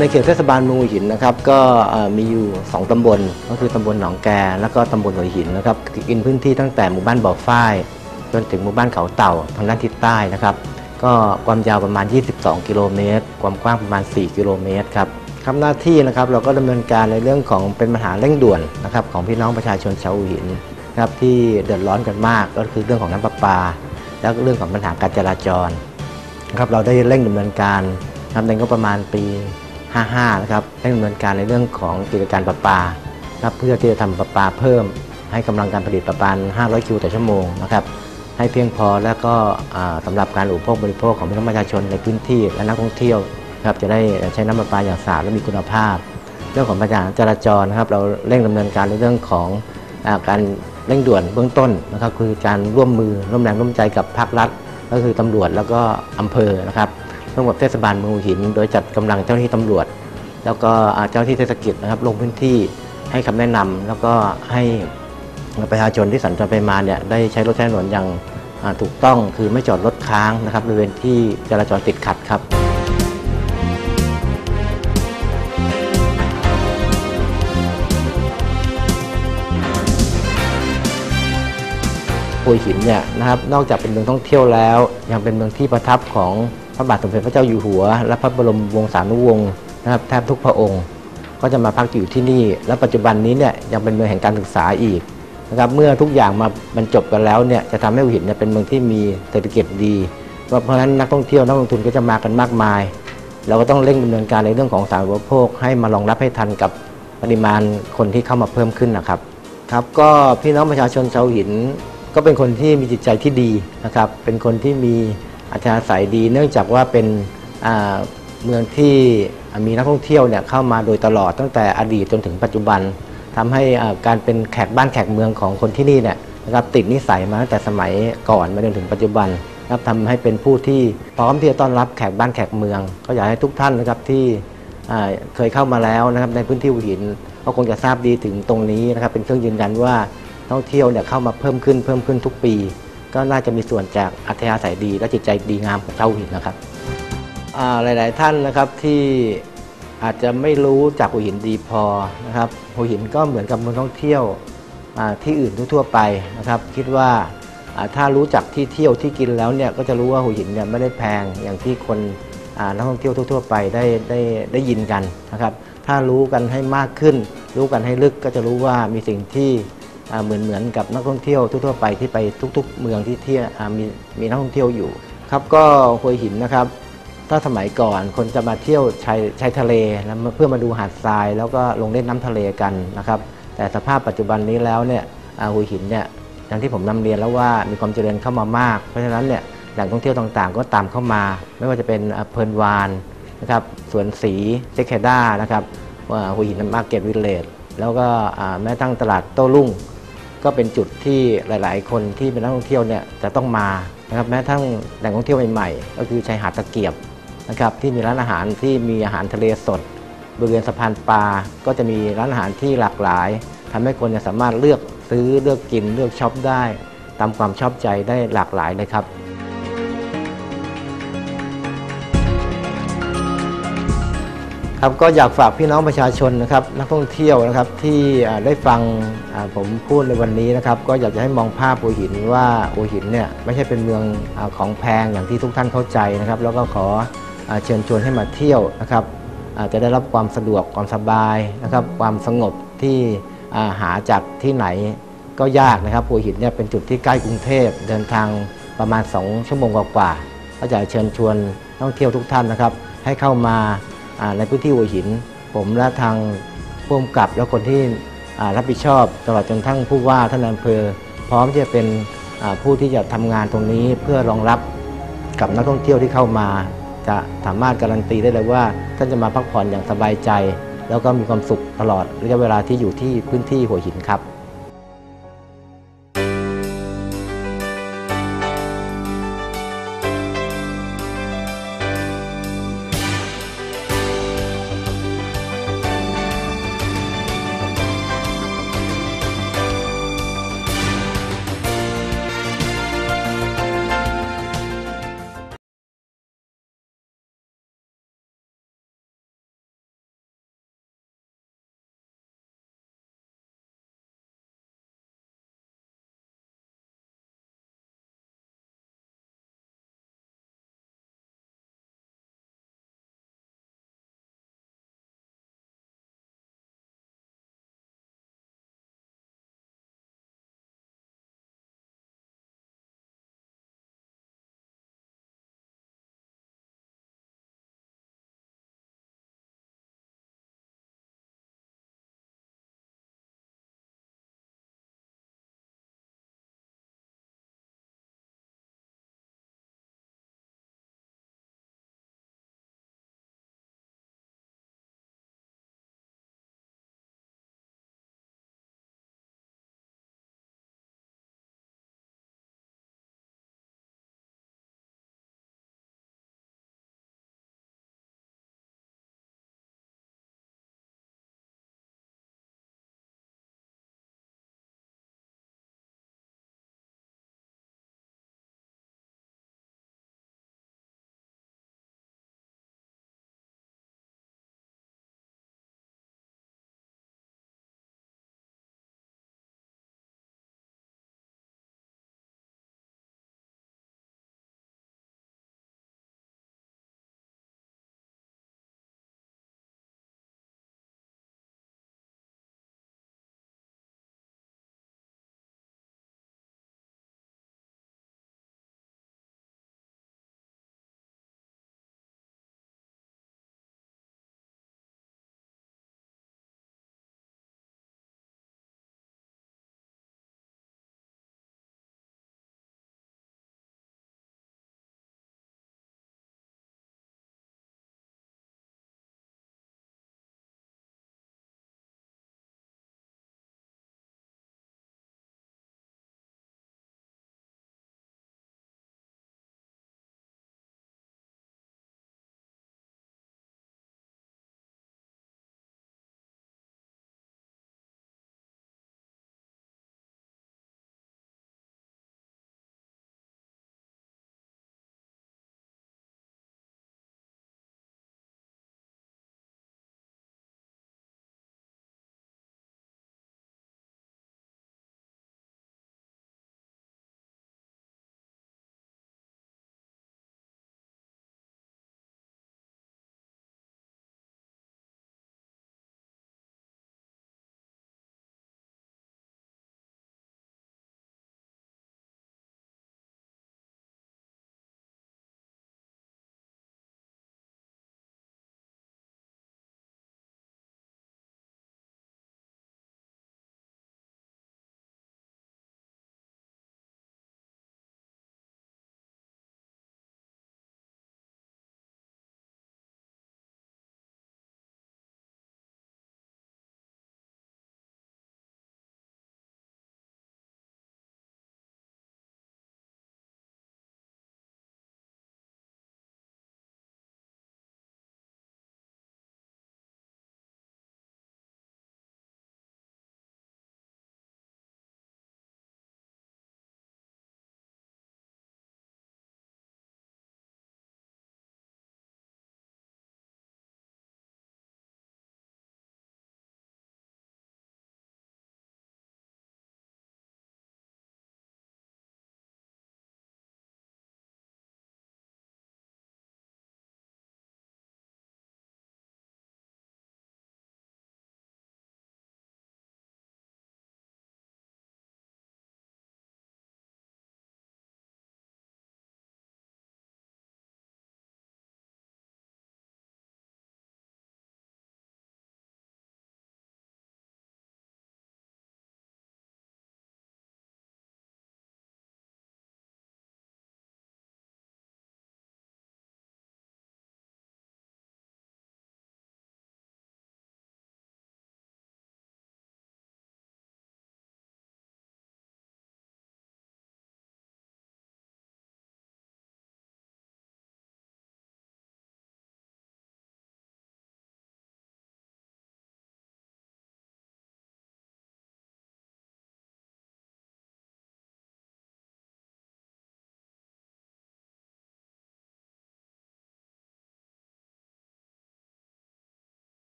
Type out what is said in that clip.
ในเขตเทศบาลเมืองหัวหินนะครับก็มีอยู่ 2 ตำบล ก็คือตำบลหนองแก แล้วก็ตำบลหัวหินนะครับกินพื้นที่ตั้งแต่หมู่บ้านบ่อฝ้าย จนถึงหมู่บ้านเขาเต่าทางด้านทิศใต้นะครับ ก็ความยาวประมาณ 22 กิโลเมตร ความกว้างประมาณ 4 กิโลเมตรครับครับหน้าที่นะครับเราก็ดำเนินการในเรื่องของเป็นปัญหาเร่งด่วนนะครับของพี่น้องประชาชนชาวหัวหินนะครับที่เดือดร้อนกันมากก็คือเรื่องของน้ำประปา แล้วก็เรื่องของปัญหาการจราจรนะครับเราได้เร่งดำเนินการนะครับในงบประมาณปี 55นะครับเร่งดำเนินการในเรื่องของกิจการประปาครับเพื่อที่จะทำประปาเพิ่ม ให้กำลังการผลิตประปา 500 คิวต่อชั่วโมงนะครับให้เพียงพอแล้วก็อ่าสำหรับการอุปโภคบริโภคของพี่น้องประชาชนในพื้นที่และนักท่องเที่ยวนะครับจะได้ใช้น้ำประปาอย่างสะอาดและมีคุณภาพ เรื่องของปัญหาจราจรนะครับเราเร่งดำเนินการในเรื่องของอการเร่งด่วนเบื้องต้นนะครับคือการร่วมมือร่วมแรงร่วมใจกับภาครัฐ ก็คือตำรวจแล้วก็อำเภอนะครับ ร่วมกับเทศบาลเมืองหิน โดยจัดกำลังเจ้าหน้าที่ตำรวจ แล้วก็เจ้าหน้าที่เทศกิจนะครับลงพื้นที่ให้คำแนะนำแล้วก็ให้ประชาชนที่สัญจรไปมาเนี่ยได้ใช้รถใช้ถนนอย่างถูกต้องคือไม่จอดรถค้างนะครับบริเวณที่จราจรติดขัดครับหัวหินเนี่ยนะครับนอกจากเป็นเมืองท่องเที่ยวแล้ว ยังเป็นเมืองที่ประทับของ พระบาทสมเด็จพระเจ้าอยู่หัว และพระบรมวงศานุวงศ์นะครับแทบทุกพระองค์ ก็จะมาพักอยู่ที่นี่ และปัจจุบันนี้เนี่ยยังเป็นเมืองแห่งการศึกษาอีกนะครับเมื่อทุกอย่างมาบรรจบกันแล้วเนี่ยจะทำให้หัวหินเนี่ยเป็นเมืองที่มีเศรษฐกิจดีเพราะฉะนั้นนักท่องเที่ยวนักลงทุนก็จะมากันมากมาย เราก็ต้องเร่งดำเนินการในเรื่องของสาธารณูปโภคให้มารองรับให้ทันกับปริมาณคนที่เข้ามาเพิ่มขึ้นนะครับครับก็พี่น้องประชาชนชาวหินก็เป็นคนที่มีจิตใจที่ดีนะครับเป็นคนที่มี อัธยาศัยดี เนื่องจากว่าเป็นเมืองที่มีนักท่องเที่ยวเนี่ยเข้ามาโดยตลอดตั้งแต่อดีตจนถึงปัจจุบันทำให้การเป็นแขกบ้านแขกเมืองของคนที่นี่เนี่ยนะครับติดนิสัยมาตั้งแต่สมัยก่อนมาจนถึงปัจจุบันนะครับทำให้เป็นผู้ที่พร้อมที่จะต้อนรับแขกบ้านแขกเมือง ก็อยากให้ทุกท่านนะครับที่เคยเข้ามาแล้วนะครับในพื้นที่หัวหินก็คงจะทราบดีถึงตรงนี้นะครับเป็นเครื่องยืนยันว่าท่องเที่ยวเนี่ยเข้ามาเพิ่มขึ้นเพิ่มขึ้นทุกปี ก็น่าจะมีส่วนจากอัธยาศัยดี และจิตใจดีงามของชาวหินนะครับหลาย ๆ ท่านนะครับที่อาจจะไม่รู้จากหัวหินดีพอนะครับหัวหินก็เหมือนกับเมืองท่องเที่ยวที่อื่นทั่วๆไปนะครับ คิดว่าถ้ารู้จักที่เที่ยวที่กินแล้วเนี่ยก็จะรู้ว่าหัวหินเนี่ยไม่ได้แพงอย่างที่คนนักท่องเที่ยวทั่ว ๆ ไปได้ได้ได้ยินกันนะครับ ถ้ารู้กันให้มากขึ้น รู้กันให้ลึกก็จะรู้ว่ามีสิ่งที่ เหมือนเหมือนกับนักท่องเที่ยวทั่วไปที่ไปทุก ๆ เมืองที่เที่ยวมีมีนักท่องเที่ยวอยู่ครับก็หัวหินนะครับ ถ้าสมัยก่อนคนจะมาเที่ยวชายชายทะเลแล้วเพื่อมาดูหาดทราย แล้วก็ลงเล่นน้ำทะเลกันนะครับ แต่สภาพปัจจุบันนี้แล้วเนี่ยหัวหินเนี่ยอย่างที่ผมนำเรียนแล้วว่ามีความเจริญเข้ามามาก เพราะฉะนั้นเนี่ยแหล่งท่องเที่ยวต่างๆ ก็ตามเข้ามา ไม่ว่าจะเป็นเพลินวานนะครับสวนสีเซคเคด้านะครับหัวหินมาร์เก็ตวิลเลจแล้วก็แม้ทั้งตลาดโต้รุ่ง ก็เป็นจุดที่หลาย ๆ คนที่เป็นนักท่องเที่ยวเนี่ยจะต้องมานะครับแม้ทั้งแหล่งท่องเที่ยวใหม่ๆก็คือชายหาดตะเกียบนะครับที่มีร้านอาหารที่มีอาหารทะเลสด บริเวณสะพานปลาก็จะมีร้านอาหารที่หลากหลายทำให้คนจะสามารถเลือกซื้อเลือกกินเลือกช็อปได้ ตามความชอบใจได้หลากหลายเลยครับ ครับก็อยากฝากพี่น้องประชาชนนะครับนักท่องเที่ยวนะครับที่ได้ฟังผมพูดในวันนี้นะครับ ก็อยากจะให้มองภาพหัวหินว่าหัวหินเนี่ยไม่ใช่เป็นเมืองอของแพงอย่างที่ทุกท่านเข้าใจนะครับ แล้วก็ขออเชิญชวนให้มาเที่ยวนะครับจะได้รับความสะดวกความสบายนะครับ ความสงบที่าหาจากที่ไหนก็ยากนะครับหัวหินเนี่ยเป็นจุดที่ใกล้กรุงเทพเดินทางประมาณ 2 ชั่วโมงกว่าๆก็จะเชิญชวนนักท่องเที่ยวทุกท่านนะครับ ให้เข้ามา ในพื้นที่หัวหิน ผมและทางผู้กำกับและคนที่รับผิดชอบตลอดจนทั้งผู้ว่าท่านอำเภอ พร้อมที่จะเป็นผู้ที่จะทำงานตรงนี้เพื่อรองรับกับนักท่องเที่ยวที่เข้ามา จะสามารถการันตีได้เลยว่า ท่านจะมาพักผ่อนอย่างสบายใจ แล้วก็มีความสุขตลอดระยะเวลาที่อยู่ที่พื้นที่หัวหินครับ